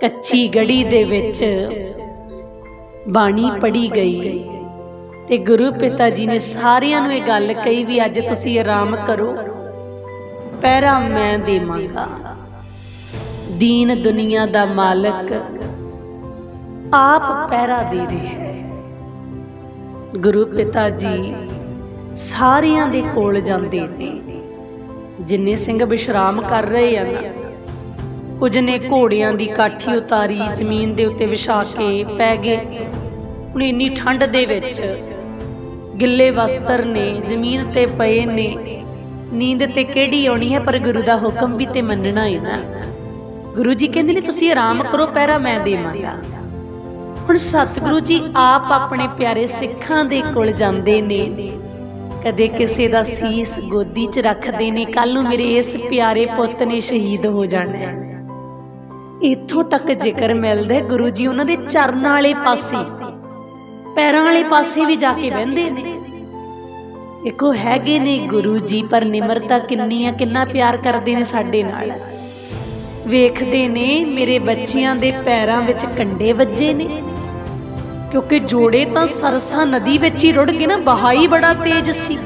ਕੱਚੀ ਗੜੀ ਦੇ ਵਿੱਚ ਬਾਣੀ ਪੜੀ ਗਈ। ਤੇ ਗੁਰੂ ਪਿਤਾ ਜੀ ਨੇ ਸਾਰਿਆਂ ਨੂੰ ਇਹ ਗੱਲ ਕਹੀ ਵੀ ਅੱਜ ਤੁਸੀਂ ਆਰਾਮ ਕਰੋ। ਪਹਿਰਾ ਮੈਂ ਦੇਵਾਂਗਾ। ਦੀਨ ਦੁਨੀਆ ਦਾ ਮਾਲਕ ਆਪ ਪਹਿਰਾ ਦੇ ਰਿਹਾ ਹੈ। ਗੁਰੂ ਪਿਤਾ ਜੀ ਸਾਰਿਆਂ ਦੇ ਕੋਲ ਜਾਂਦੇ ਨੇ। ਜਿੰਨੇ ਸਿੰਘ ਵਿਸ਼ਰਾਮ ਕਰ ਰਹੇ ਆ ਨਾ ਕੁਝ ਨੇ ਘੋੜਿਆਂ ਦੀ ਕਾਠੀ ਉਤਾਰੀ, ਜ਼ਮੀਨ ਦੇ ਉੱਤੇ ਵਿਛਾ ਕੇ ਪੈ ਗਏ। ਹੁਣ ਇੰਨੀ ਠੰਡ ਦੇ ਵਿੱਚ ਗਿੱਲੇ ਵਸਤਰ ਨੇ, ਜ਼ਮੀਨ ਤੇ ਪਏ ਨੇ। ਨੀਂਦ ਤੇ ਕਿਹੜੀ ਆਉਣੀ ਹੈ, ਪਰ ਗੁਰੂ ਦਾ ਹੁਕਮ ਵੀ ਤੇ ਮੰਨਣਾ ਹੈ ਨਾ। ਗੁਰੂ ਜੀ ਕਹਿੰਦੇ ਨੇ, ਤੁਸੀਂ ਆਰਾਮ ਕਰੋ, ਪਹਿਰਾ ਮੈਂ ਦੇਵਾਂਗਾ। ਹੁਣ ਸਤਿਗੁਰੂ ਜੀ ਆਪ ਆਪਣੇ ਪਿਆਰੇ ਸਿੱਖਾਂ ਦੇ ਕੋਲ ਜਾਂਦੇ ਨੇ। ਕਦੇ ਕਿਸੇ ਦਾ ਸੀਸ ਗੋਦੀ 'ਚ ਰੱਖਦੇ ਨੇ। ਕੱਲ ਨੂੰ ਮੇਰੇ ਇਸ ਪਿਆਰੇ ਪੁੱਤ ਨੇ ਸ਼ਹੀਦ ਹੋ ਜਾਣਾ ਹੈ। ਇੱਥੋਂ ਤੱਕ ਜ਼ਿਕਰ ਮਿਲਦਾ ਗੁਰੂ ਜੀ ਉਹਨਾਂ ਦੇ ਚਰਨਾਂ ਵਾਲੇ ਪਾਸੇ। ਪੈਰਾਂ ਵਾਲੇ ਪਾਸੇ ਵੀ ਜਾ ਕੇ ਬਹਿੰਦੇ ਨੇ। ਦੇਖੋ ਹੈਗੇ ਨੇ ਗੁਰੂ ਜੀ, ਪਰ ਨਿਮਰਤਾ ਕਿੰਨੀ ਆ, ਕਿੰਨਾ ਪਿਆਰ ਕਰਦੇ ਨੇ ਸਾਡੇ ਨਾਲ। ਵੇਖਦੇ ਨੇ ਮੇਰੇ ਬੱਚਿਆਂ ਦੇ ਪੈਰਾਂ ਵਿੱਚ ਕੰਡੇ ਵੱਜੇ ਨੇ। ਕਿਉਂਕਿ ਜੋੜੇ ਤਾਂ ਸਰਸਾ ਨਦੀ ਵਿੱਚ ਹੀ ਰੁੜ ਗਏ ਨਾ ਬਹਾਈ ਬੜਾ ਤੇਜ਼ ਸੀ।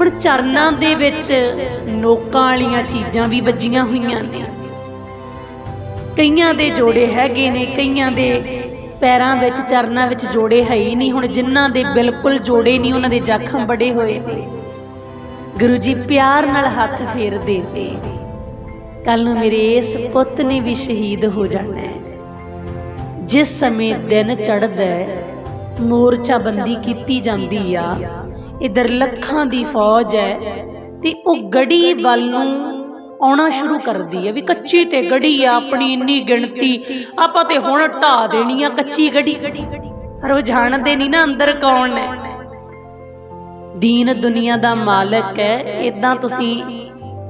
ਹੁਣ ਚਰਨਾਂ ਦੇ ਵਿੱਚ ਨੋਕਾਂ ਵਾਲੀਆਂ ਚੀਜ਼ਾਂ ਵੀ ਵੱਜੀਆਂ ਹੋਈਆਂ ਨੇ। ਕਈਆਂ ਦੇ ਜੋੜੇ ਹੈਗੇ ਨੇ, ਕਈਆਂ ਦੇ ਪੈਰਾਂ ਵਿੱਚ, ਚਰਨਾਂ ਵਿੱਚ ਜੋੜੇ ਹੈ ਹੀ ਨਹੀਂ। ਹੁਣ ਜਿਨ੍ਹਾਂ ਦੇ ਬਿਲਕੁਲ ਜੋੜੇ ਨਹੀਂ, ਉਹਨਾਂ ਦੇ ਜ਼ਖਮ ਬੜੇ ਹੋਏ ਗੁਰੂ ਜੀ ਪਿਆਰ ਨਾਲ ਹੱਥ ਫੇਰਦੇ ਨੇ। ਕੱਲ ਨੂੰ ਮੇਰੇ ਇਸ ਪੁੱਤ ਨੇ ਵੀ ਸ਼ਹੀਦ ਹੋ ਜਾਣਾ ਹੈ। ਜਿਸ ਸਮੇਂ ਦਿਨ ਚੜ੍ਹਦਾ ਹੈ ਮੋਰਚਾ ਬੰਦੀ ਕੀਤੀ ਜਾਂਦੀ ਆ। ਇਧਰ ਲੱਖਾਂ ਦੀ ਫੌਜ ਹੈ ਤੇ ਉਹ ਗੜੀ ਵੱਲ ਨੂੰ ਆਉਣਾ ਸ਼ੁਰੂ ਕਰਦੀ ਹੈ ਵੀ ਕੱਚੀ ਤੇ ਗੜੀ ਆ, ਆਪਣੀ ਇੰਨੀ ਗਿਣਤੀ। ਆਪਾਂ ਤੇ ਹੁਣ ਢਾ ਦੇਣੀ ਆ ਕੱਚੀ ਗੜੀ। ਪਰ ਉਹ ਜਾਣਦੇ ਨਹੀਂ ਨਾ ਅੰਦਰ ਕੌਣ ਹੈ। ਦੀਨ ਦੁਨੀਆ ਦਾ ਮਾਲਕ ਹੈ ਇਦਾਂ ਤੁਸੀਂ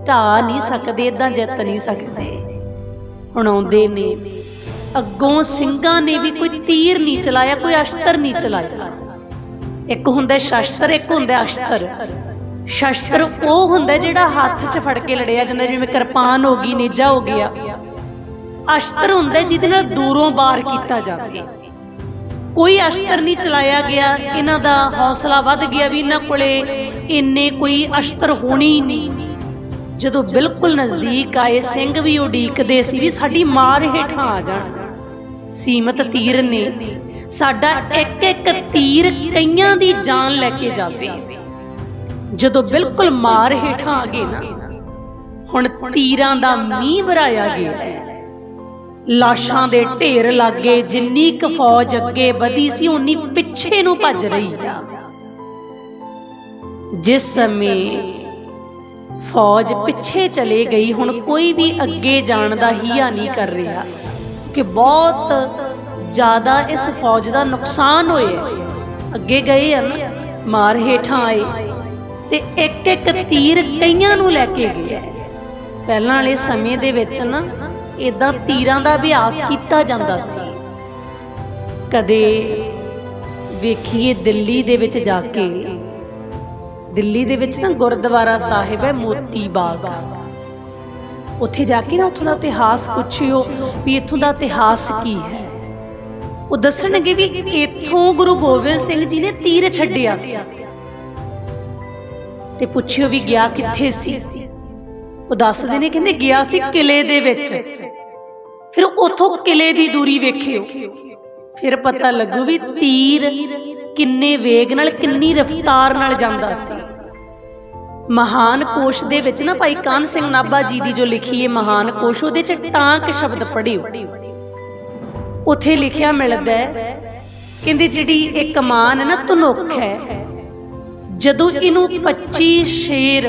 ਢਾ ਨਹੀਂ ਸਕਦੇ ਇਦਾਂ ਜਿੱਤ ਨਹੀਂ ਸਕਦੇ। ਹੁਣ ਆਉਂਦੇ ਨੇ। ਅੱਗੋਂ ਸਿੰਘਾਂ ਨੇ ਵੀ ਕੋਈ ਤੀਰ ਨਹੀਂ ਚਲਾਇਆ, ਕੋਈ ਅਸ਼ਤਰ ਨਹੀਂ ਚਲਾਇਆ। ਇੱਕ ਹੁੰਦਾ ਸ਼ਸਤਰ, ਇੱਕ ਹੁੰਦਾ ਅਸ਼ਤਰ। ਸ਼ਸਤਰ ਉਹ ਹੁੰਦਾ ਜਿਹੜਾ ਹੱਥ 'ਚ ਫੜ ਕੇ ਲੜਿਆ ਜਾਂਦਾ, ਜਿਵੇਂ ਕਿਰਪਾਨ ਹੋ ਗਈ, ਨੇਜਾ ਹੋ ਗਿਆ। ਅਸ਼ਤਰ ਹੁੰਦਾ ਜਿਹਦੇ ਨਾਲ ਦੂਰੋਂ ਬਾਰ ਕੀਤਾ ਜਾਵੇ। ਕੋਈ ਅਸ਼ਤਰ ਨਹੀਂ ਚਲਾਇਆ ਗਿਆ, ਇਹਨਾਂ ਦਾ ਹੌਸਲਾ ਵੱਧ ਗਿਆ ਵੀ ਇਹਨਾਂ ਕੋਲੇ ਇੰਨੇ ਕੋਈ ਅਸ਼ਤਰ ਹੋਣੀ ਹੀ ਨਹੀਂ। ਜਦੋਂ ਬਿਲਕੁਲ ਨਜ਼ਦੀਕ ਆਏ, ਸਿੰਘ ਵੀ ਉਡੀਕਦੇ ਸੀ ਵੀ ਸਾਡੀ ਮਾਰ ਹੇਠਾਂ ਆ ਜਾਣ। ਸੀਮਤ ਤੀਰ ਨੇ, ਸਾਡਾ ਇੱਕ ਇੱਕ ਤੀਰ ਕਈਆਂ ਦੀ ਜਾਨ ਲੈ ਕੇ ਜਾਵੇ। ਜਦੋਂ ਬਿਲਕੁਲ ਮਾਰ ਹੇਠਾਂ ਆ ਗਏ ਨਾ, ਹੁਣ ਤੀਰਾਂ ਦਾ ਮੀਂਹ ਵਰਾਇਆ ਗਿਆ ਲਾਸ਼ਾਂ ਦੇ ਢੇਰ ਲੱਗੇ ਜਿੰਨੀ ਕੁ ਫੌਜ ਅੱਗੇ ਵਧੀ ਸੀ ਉਨੀ ਪਿੱਛੇ ਨੂੰ ਭੱਜ ਰਹੀ ਆ। ਜਿਸ ਸਮੇਂ ਫੌਜ ਪਿੱਛੇ ਚਲੇ ਗਈ, ਹੁਣ ਕੋਈ ਵੀ ਅੱਗੇ ਜਾਣ ਦਾ ਹੀਆ ਨਹੀਂ ਕਰ ਰਿਹਾ ਕਿ ਬਹੁਤ ਜ਼ਿਆਦਾ ਇਸ ਫੌਜ ਦਾ ਨੁਕਸਾਨ ਹੋਇਆ। ਅੱਗੇ ਗਏ ਆ ਨਾ, ਮਾਰ ਹੇਠਾਂ ਆਏ। ਤੇ ਇੱਕ ਇੱਕ ਤੀਰ ਕਈਆਂ ਨੂੰ ਲੈ ਕੇ ਗਿਆ ਪਹਿਲਾਂ ਵਾਲੇ ਸਮੇਂ ਦੇ ਵਿੱਚ ਨਾ ਇਦਾਂ ਤੀਰਾਂ ਦਾ ਅਭਿਆਸ ਕੀਤਾ ਜਾਂਦਾ ਸੀ। ਕਦੇ ਵੇਖੀਏ ਦਿੱਲੀ ਦੇ ਵਿੱਚ ਜਾ ਕੇ, ਦਿੱਲੀ ਦੇ ਵਿੱਚ ਨਾ ਗੁਰਦੁਆਰਾ ਸਾਹਿਬ ਹੈ, ਮੋਤੀ ਬਾਗ। ਉੱਥੇ ਜਾ ਕੇ ਨਾ ਉੱਥੋਂ ਦਾ ਇਤਿਹਾਸ ਪੁੱਛਿਓ ਵੀ ਇੱਥੋਂ ਦਾ ਇਤਿਹਾਸ ਕੀ ਹੈ। ਉਹ ਦੱਸਣਗੇ ਵੀ ਇੱਥੋਂ ਗੁਰੂ ਗੋਬਿੰਦ ਸਿੰਘ ਜੀ ਨੇ ਤੀਰ ਛੱਡਿਆ ਸੀ। ਤੇ ਪੁੱਛਿਓ ਵੀ ਗਿਆ ਕਿੱਥੇ ਸੀ? ਉਹ ਦੱਸਦੇ ਨੇ ਕਹਿੰਦੇ ਗਿਆ ਸੀ ਕਿਲੇ ਦੇ ਵਿੱਚ। ਫਿਰ ਉਥੋਂ ਕਿਲੇ ਦੀ ਦੂਰੀ ਵੇਖਿਓ। ਫਿਰ ਪਤਾ ਲੱਗੂ ਵੀ ਤੀਰ ਕਿੰਨੇ ਵੇਗ ਨਾਲ, ਕਿੰਨੀ ਰਫ਼ਤਾਰ ਨਾਲ ਜਾਂਦਾ ਸੀ। ਮਹਾਨ ਕੋਸ਼ ਦੇ ਵਿੱਚ ਨਾ ਭਾਈ ਕਾਨ ਸਿੰਘ ਨਾਭਾ ਜੀ ਦੀ ਜੋ ਲਿਖੀ ਹੈ ਮਹਾਨ ਕੋਸ਼, ਉਹਦੇ ਚ ਟਾਂਕ ਸ਼ਬਦ ਪੜਿਓ ਉਥੇ ਲਿਖਿਆ ਮਿਲਦਾ ਹੈ, ਕਹਿੰਦੇ ਜਿਹੜੀ ਇਹ ਕਮਾਨ ਹੈ ਨਾ ਧਨੁੱਖ ਹੈ ਜਦੋਂ ਇਹਨੂੰ 25 ਸ਼ੇਰ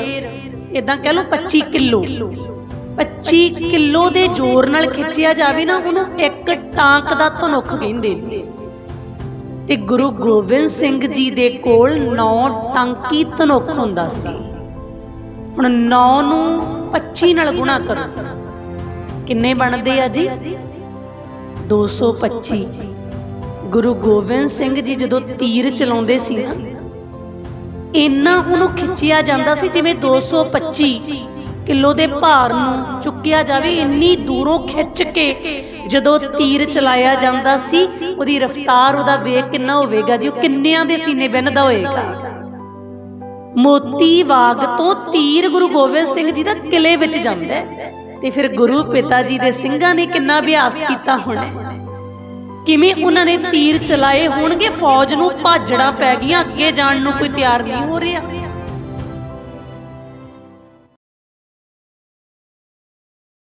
ਇਦਾਂ ਕਹਿ ਲਓ 25 ਕਿਲੋ 25 ਕਿਲੋ ਦੇ ਜ਼ੋਰ ਨਾਲ ਖਿੱਚਿਆ ਜਾਵੇ ਨਾ, ਉਹਨੂੰ ਇੱਕ ਟਾਂਕ ਦਾ ਧਨੁਖ ਕਹਿੰਦੇ ਨੇ। ਤੇ ਗੁਰੂ ਗੋਬਿੰਦ ਸਿੰਘ ਜੀ ਦੇ ਕੋਲ 9 ਟਾਂਕੀ ਧਨੁਖ ਹੁੰਦਾ ਸੀ। ਹੁਣ 9 ਨੂੰ 25 ਨਾਲ ਗੁਣਾ ਕਰੋ। ਕਿੰਨੇ ਬਣਦੇ ਆ ਜੀ? 225 ਗੁਰੂ ਗੋਬਿੰਦ ਸਿੰਘ ਜੀ ਜਦੋਂ ਤੀਰ ਚਲਾਉਂਦੇ ਸੀ ਨਾ ਇੰਨਾ ਉਹਨੂੰ ਖਿੱਚਿਆ ਜਾਂਦਾ ਸੀ ਜਿਵੇਂ 225 ਕਿਲੋ ਦੇ ਭਾਰ ਨੂੰ ਚੁੱਕਿਆ ਜਾਵੇ, ਇੰਨੀ ਦੂਰੋਂ ਖਿੱਚ ਕੇ ਜਦੋਂ ਤੀਰ ਚਲਾਇਆ ਜਾਂਦਾ ਸੀ, ਉਹਦੀ ਰਫ਼ਤਾਰ ਉਹਦਾ ਵੇਗ ਕਿੰਨਾ ਹੋਵੇਗਾ ਜੀ, ਉਹ ਕਿੰਨਿਆਂ ਦੇ ਸੀਨੇ ਬਿੰਨਦਾ ਹੋਏਗਾ। ਮੋਤੀ ਬਾਗ ਤੋਂ ਤੀਰ ਗੁਰੂ ਗੋਬਿੰਦ ਸਿੰਘ ਜੀ ਦਾ ਕਿਲੇ ਵਿੱਚ ਜਾਂਦਾ ਤੇ ਫਿਰ ਗੁਰੂ ਪਿਤਾ ਜੀ ਦੇ ਸਿੰਘਾਂ ਨੇ ਕਿੰਨਾ ਅਭਿਆਸ ਕੀਤਾ ਹੋਣਾ ਕਿਵੇਂ ਉਹਨਾਂ ਨੇ ਤੀਰ ਚਲਾਏ ਹੋਣਗੇ? ਫੌਜ ਨੂੰ ਭਾਜੜਾਂ ਪੈ ਗਈਆਂ ਅੱਗੇ ਜਾਣ ਨੂੰ ਕੋਈ ਤਿਆਰ ਨਹੀਂ ਹੋ ਰਿਹਾ।